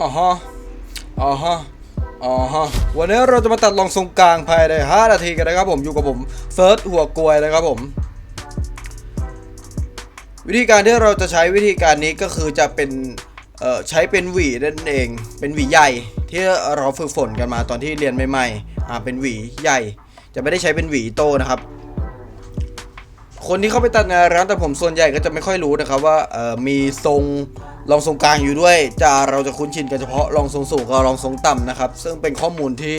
อ๋อฮะอ๋อฮะอ๋อฮะวันนี้เราจะมาตัดรองทรงกลางภายใน5นาทีกันนะครับผมอยู่กับผมเฟิร์สหัวกลวยนะครับผม วิธีการที่เราจะใช้วิธีการนี้ก็คือจะเป็นเอ่อใช้เป็นหวีนั่นเอง เป็นหวีใหญ่ที่เราฝึกฝนกันมาตอนที่เรียนใหม่ๆอ่าเป็นหวีใหญ่ จะไม่ได้ใช้เป็นหวีโตนะครับ คนที่เข้าไปตัดในร้านแต่ผมส่วนใหญ่ก็จะไม่ค่อยรู้นะครับว่ามีทรงรองทรงกลางอยู่ด้วย จะเราจะคุ้นชินกันเฉพาะรองทรงสูงกับรองทรงต่ำนะครับ ซึ่งเป็นข้อมูลที่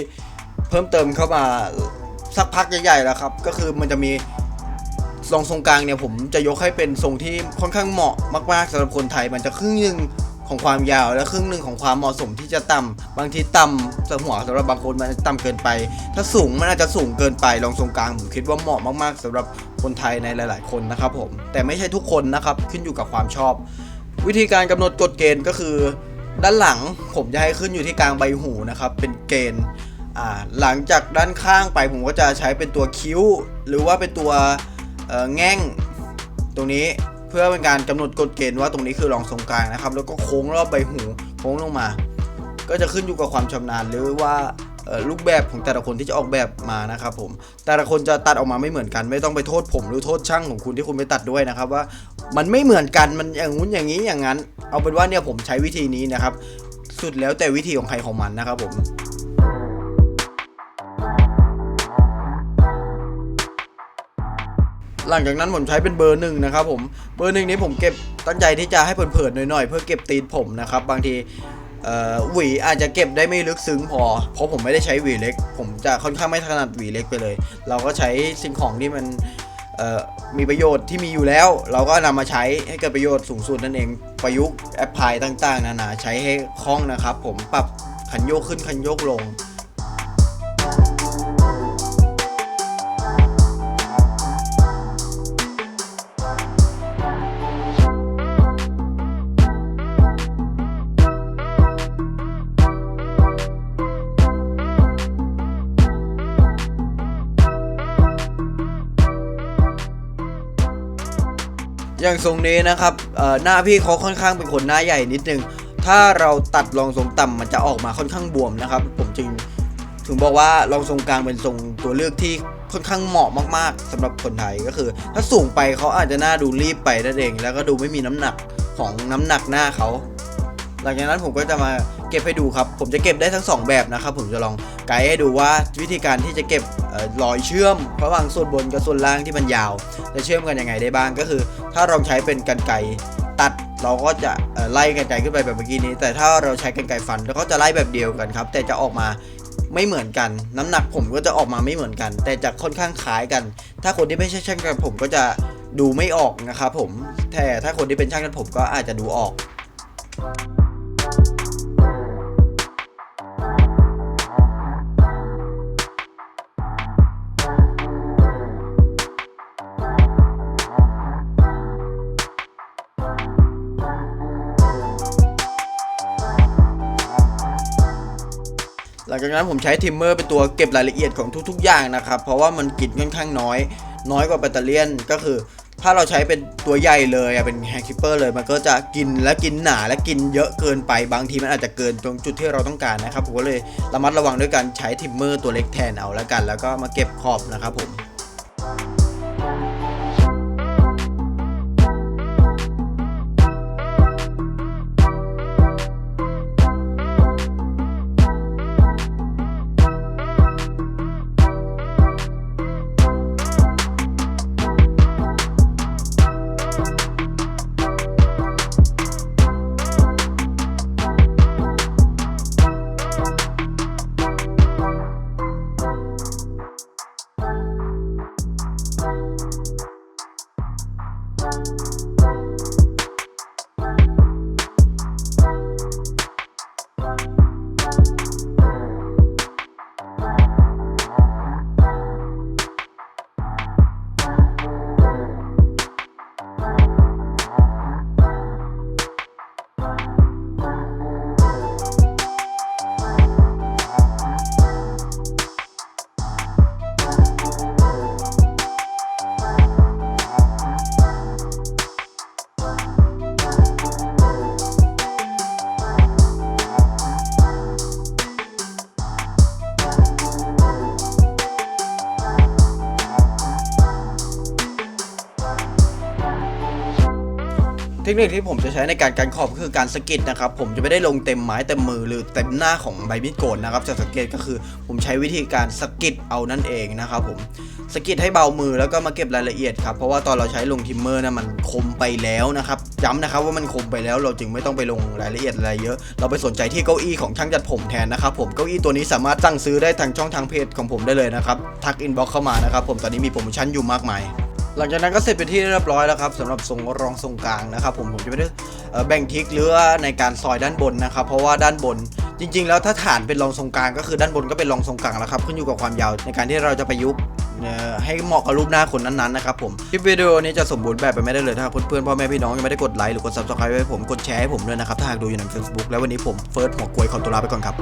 เพิ่มเติมเข้ามาสักพักใหญ่ๆแล้วครับ ก็คือมันจะมีรองทรงกลางเนี่ยผมจะยกให้เป็นทรงที่ค่อนข้างเหมาะมากๆสำหรับคนไทยมันจะครึ่งหนึ่ง ของความยาว และครึ่งหนึ่งของความเหมาะสมที่จะต่ำบางทีต่ำสหัวสำหรับบางคนมันต่ำเกินไป ถ้าสูงมันอาจจะสูงเกินไปรองทรงกลางผมคิดว่าเหมาะมากๆสำหรับคนไทยในหลาย ๆ คนนะครับผมแต่ไม่ใช่ทุกคนนะครับขึ้นอยู่กับความชอบ วิธีการกำหนดกฎเกณฑ์ก็คือ ด้านหลังผมจะให้ขึ้นอยู่ที่กลางใบหูนะครับเป็นเกณฑ์หลังจากด้านข้างไปผมก็จะใช้เป็นตัวคิ้ว หรือว่าเป็นตัวแง่งตรงนี้ เพื่อเป็นการกำหนดกฎเกณฑ์ว่าตรงนี้คือรองทรงกลางนะครับ แล้วก็โค้งรอบใบหูโค้งลงมา ก็จะขึ้นอยู่กับความชำนาญหรือว่าเอ่อรูปแบบของแต่ละคนที่จะออกแบบมานะครับผม แต่ละคนจะตัดออกมาไม่เหมือนกัน ไม่ต้องไปโทษผมหรือโทษช่างของคุณที่คุณไปตัดด้วยนะครับ ว่ามันไม่เหมือนกันมันอย่างงู้นอย่างนี้อย่างนั้น เอาเป็นว่าเนี่ยผมใช้วิธีนี้นะครับ สุดแล้วแต่วิธีของใครของมันนะครับผม หลังจากนั้นผมใช้เป็นเบอร์หนึ่งนะครับผมเบอร์หนึ่งนี้ผมเก็บตั้งใจที่จะให้เผินๆหน่อยๆ เพื่อเก็บตีนผมนะครับบางทีหวีอาจจะเก็บได้ไม่ลึกซึ้งพอ เพราะผมไม่ได้ใช้หวีเล็ก ผมจะค่อนข้างไม่ถนัดหวีเล็กไปเลย เราก็ใช้สิ่งของที่มันมีประโยชน์ที่มีอยู่แล้ว เราก็นำมาใช้ให้เกิดประโยชน์สูงสุดนั่นเองประยุกต์แอปพลายต่างๆนานาใช้ให้คล่องนะครับ ผมปรับคันโยกขึ้นคันโยกลง อย่างทรงนี้นะครับหน้าพี่เขาค่อนข้างเป็นคนหน้าใหญ่นิดนึง ถ้าเราตัดรองทรงต่ำมันจะออกมาค่อนข้างบวมนะครับ ผมจึงถึงบอกว่ารองทรงกลางเป็นทรงตัวเลือกที่ค่อนข้างเหมาะมากๆสำหรับคนไทยก็คือ ถ้าสูงไปเขาอาจจะหน้าดูรีบไปนั่นเอง แล้วก็ดูไม่มีน้ำหนักของน้ำหนักหน้าเขา หลังจากนั้นผมก็จะมาเก็บให้ดูครับ ผมจะเก็บได้ทั้งสองแบบนะครับ ผมจะลองไกด์ให้ดูว่าวิธีการที่จะเก็บ รอยเชื่อมระหว่างส่วนบนกับส่วนล่างที่มันยาวจะเชื่อมกันยังไงได้บ้างก็คือ ถ้าเราใช้เป็นกันไกตัดเราก็จะไล่กันไกขึ้นไปแบบเมื่อกี้นี้ แต่ถ้าเราใช้กันไกฟันเราก็จะไล่แบบเดียวกันครับ แต่จะออกมาไม่เหมือนกัน น้ำหนักผมก็จะออกมาไม่เหมือนกัน แต่จะค่อนข้างคล้ายกัน ถ้าคนที่ไม่ใช่ช่างตัดผมก็จะดูไม่ออกนะครับผมแต่ถ้าคนที่เป็นช่างตัดผมก็อาจจะดูออก หลังจากนั้นผมใช้ทิมเมอร์เป็นตัวเก็บรายละเอียดของทุกๆ อย่างนะครับ เพราะว่ามันกินค่อนข้างน้อย น้อยกว่าแบตเตอรี่ก็คือ ถ้าเราใช้เป็นตัวใหญ่เลยเป็นแฮกคิปเปอร์เลยมันก็จะกินและกินหนาและกินเยอะเกินไปบางทีมันอาจจะเกินตรงจุดที่เราต้องการนะครับผมก็เลยระมัดระวังด้วยการใช้ทิมเมอร์ตัวเล็กแทนเอาแล้วกัน แล้วก็มาเก็บขอบนะครับผม คนิคที่ผมจะใช้ในการการขอบก็คือการสกิดนะครับผมจะไม่ได้ลงเต็มไม้เต็มมือหรือเต็มหน้าของใบมีดโกนนะครับจะสังเกตก็คือผมใช้วิธีการสกิดเอานั่นเองนะครับผมสกิดให้เบามือแล้วก็มาเก็บรายละเอียดครับเพราะว่าตอนเราใช้ลงทิมเมอร์นะมันคมไปแล้วนะครับย้ำนะครับว่ามันคมไปแล้วเราจึงไม่ต้องไปลงรายละเอียดอะไรเยอะ เราไปสนใจที่เก้าอี้ของช่างจัดผมแทนนะครับผมเก้าอี้ตัวนี้สามารถสั่งซื้อได้ทางช่องทางเพจของผมได้เลยนะครับทักอินบ็อกเข้ามานะครับผมตอนนี้มีโปรโมชั่นอยู่มากมาย หลังจากนั้นก็เสร็จเป็นที่เรียบร้อยแล้วครับสำหรับทรงรองทรงกลางนะครับผมผมจะไม่ได้แบ่งทิกหรือในการซอยด้านบนนะครับ เพราะว่าด้านบนจริง ๆ แล้วถ้าฐานเป็นรองทรงกลางก็คือด้านบนก็เป็นรองทรงกลางแล้วครับขึ้นอยู่กับความยาวในการที่เราจะประยุกต์ให้เหมาะกับรูปหน้าคนนั้นๆนะครับผมคลิปวิดีโอนี้จะสมบูรณ์แบบไปไม่ได้เลยถ้าเพื่อนๆพ่อแม่พี่น้องยังไม่ได้กดไลค์หรือกด subscribe ให้ผมกดแชร์ให้ผมด้วยนะครับถ้าหากดูอยู่ใน Facebook แล้ววันนี้ผมเฟิร์สหัวกลวยขอตัวลาไปก่อนครับ